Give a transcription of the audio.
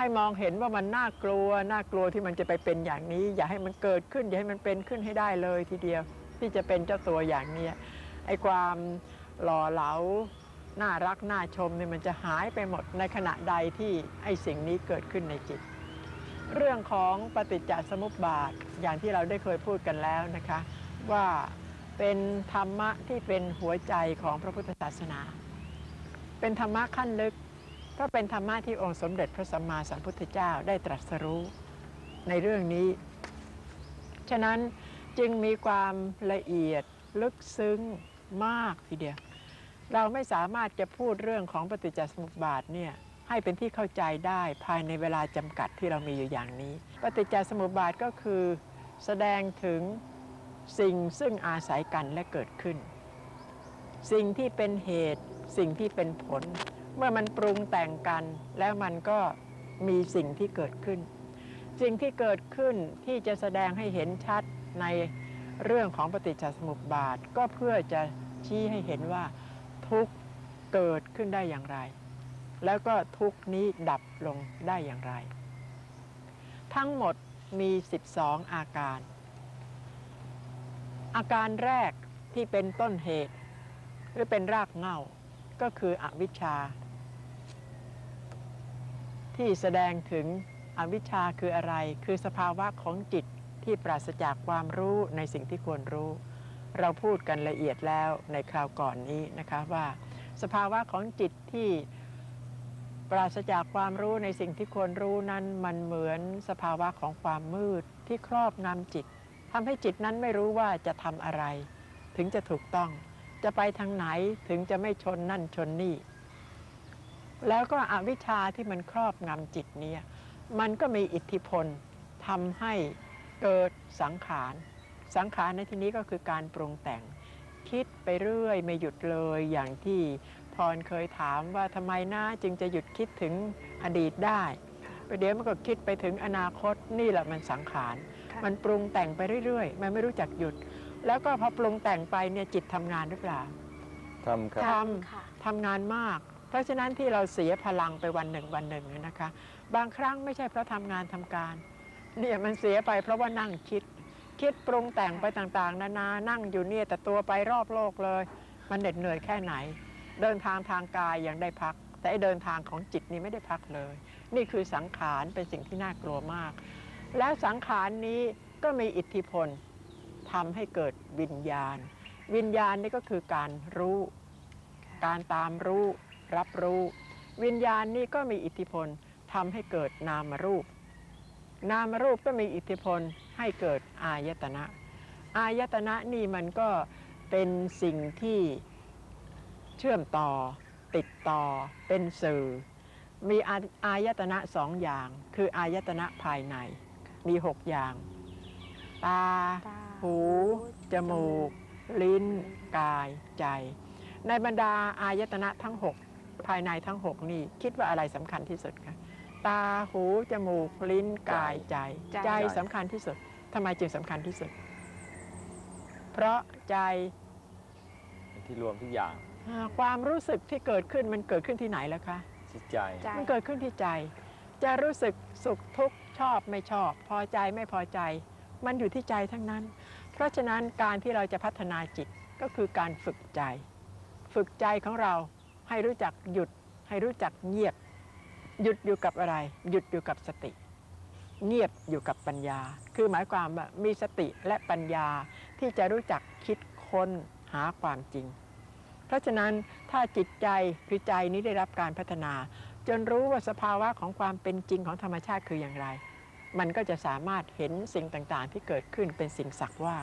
ให้มองเห็นว่ามันน่ากลัวน่ากลัวที่มันจะไปเป็นอย่างนี้ อย่าให้มันเกิดขึ้น อย่าให้มันเป็นขึ้นให้ได้เลยทีเดียว ที่จะเป็นเจ้าตัวอย่างนี้ไอ้ความหล่อเหลาน่ารักน่าชมเนี่ยมันจะหายไปหมดในขณะใดที่ไอ้สิ่งนี้เกิดขึ้นในจิต เรื่องของปฏิจจสมุปบาทอย่างที่เราได้เคยพูดกันแล้วนะคะ ว่าเป็นธรรมะที่เป็นหัวใจของพระพุทธศาสนา เป็นธรรมะขั้นลึก เพราะเป็นธรรมะที่องค์สมเด็จพระสัมมาสัมพุทธเจ้าได้ตรัสรู้ในเรื่องนี้ ฉะนั้นจึงมีความละเอียดลึกซึ้งมากทีเดียว เราไม่สามารถจะพูดเรื่องของปฏิจจสมุปบาทเนี่ยให้เป็นที่เข้าใจได้ภายในเวลาจำกัดที่เรามีอยู่อย่างนี้ ปฏิจจสมุปบาทก็คือแสดงถึงสิ่งซึ่งอาศัยกันและเกิดขึ้น สิ่งที่เป็นเหตุสิ่งที่เป็นผล เมื่อมันปรุงแต่งกัน แล้วมันก็มีสิ่งที่เกิดขึ้น สิ่งที่เกิดขึ้นที่จะแสดงให้เห็นชัดในเรื่องของปฏิจจสมุปบาท ก็เพื่อจะชี้ให้เห็นว่าทุกข์เกิดขึ้นได้อย่างไร แล้วก็ทุกข์นี้ดับลงได้อย่างไร ทั้งหมดมี 12 อาการ อาการแรกที่เป็นต้นเหตุ หรือเป็นรากเหง้าก็คืออวิชชา ที่แสดงถึงอวิชชาคืออะไร คือสภาวะของจิตที่ปราศจากความรู้ในสิ่งที่ควรรู้ เราพูดกันละเอียดแล้วในคราวก่อนนี้นะคะว่า สภาวะของจิตที่ปราศจากความรู้ในสิ่งที่ควรรู้นั้นมันเหมือนสภาวะของความมืดที่ครอบงำจิตทำให้จิตนั้นไม่รู้ว่าจะทำอะไร ถึงจะถูกต้อง จะไปทางไหนถึงจะไม่ชนนั่นชนนี่ แล้วก็อวิชชาที่มันครอบงำจิตเนี่ยมันก็มีอิทธิพลทำให้เกิดสังขาร สังขารในที่นี้ก็คือการปรุงแต่ง คิดไปเรื่อยไม่หยุดเลยอย่างที่พรเคยถามว่าทำไมนะจึงจะหยุดคิดถึงอดีตได้ประเดี๋ยวมันก็คิดไปถึงอนาคตนี่แหละมันสังขารค่ะมันปรุงแต่งไปเรื่อยๆ มันไม่รู้จักหยุด แล้วก็พอปรุงแต่งไปเนี่ยจิตทำงานหรือเปล่าทำครับทค่ะำทำงานมากเพ ราะฉะนั้นที่เราเสียพลังไปวันหนึ่งวันหนึ่งเนี่ยนะคะ บางครั้งไม่ใช่เพราะทำงานทำการเนี่ยมันเสียไปเพราะว่านั่งคิด คิดปรุงแต่งไปต่างๆ นานานั่งอยู่เนี่ยแต่ตัวไปรอบโลกเลย มันเหน็ดเหนื่อยแค่ไหน เดินทางทางกายยังได้พัก แต่เดินทางของจิตนี่ไม่ได้พักเลย นี่คือสังขารเป็นสิ่งที่น่ากลัวมาก และสังขารนี้ก็มีอิทธิพลทำให้เกิดวิญญาณ วิญญาณนี่ก็คือการรู้ การตามรู้ รับรู้ วิญญาณนี่ก็มีอิทธิพลทำให้เกิดนามรูป นามรูปก็มีอิทธิพลให้เกิดอายตนะ อายตนะนี่มันก็เป็นสิ่งที่เชื่อมต่อ ติดต่อ เป็นสื่อ มีอายตนะสองอย่าง คืออายตนะภายใน มีหกอย่าง ตา หู จมูก ลิ้น กาย ใจ ในบรรดาอายตนะทั้ง6 ภายในทั้ง 6 นี่ คิดว่าอะไรสำคัญที่สุดคะตาหู จมูก ลิ้นกายใจ ใจใจสำคัญที่สุดทำไมจึงสำคัญที่สุด เพราะใจเป็นที่รวมทุกอย่างอ่าความรู้สึกที่เกิดขึ้นมันเกิดขึ้นที่ไหนแล้วคะ จิตใจ ใจ มันเกิดขึ้นที่ใจ จะรู้สึกสุขทุกข์ชอบไม่ชอบ พอใจไม่พอใจ มันอยู่ที่ใจทั้งนั้น เพราะฉะนั้นการที่เราจะพัฒนาจิตก็คือการฝึกใจ ฝึกใจของเรา ให้รู้จักหยุด ให้รู้จักเงียบ หยุดอยู่กับอะไร หยุดอยู่กับสติ เงียบอยู่กับปัญญา คือหมายความว่ามีสติและปัญญาที่จะรู้จักคิดค้นหาความจริง เพราะฉะนั้นถ้าจิตใจคือใจนี้ได้รับการพัฒนา จนรู้ว่าสภาวะของความเป็นจริงของธรรมชาติคืออย่างไร มันก็จะสามารถเห็นสิ่งต่างๆ ที่เกิดขึ้นเป็นสิ่งสักว่า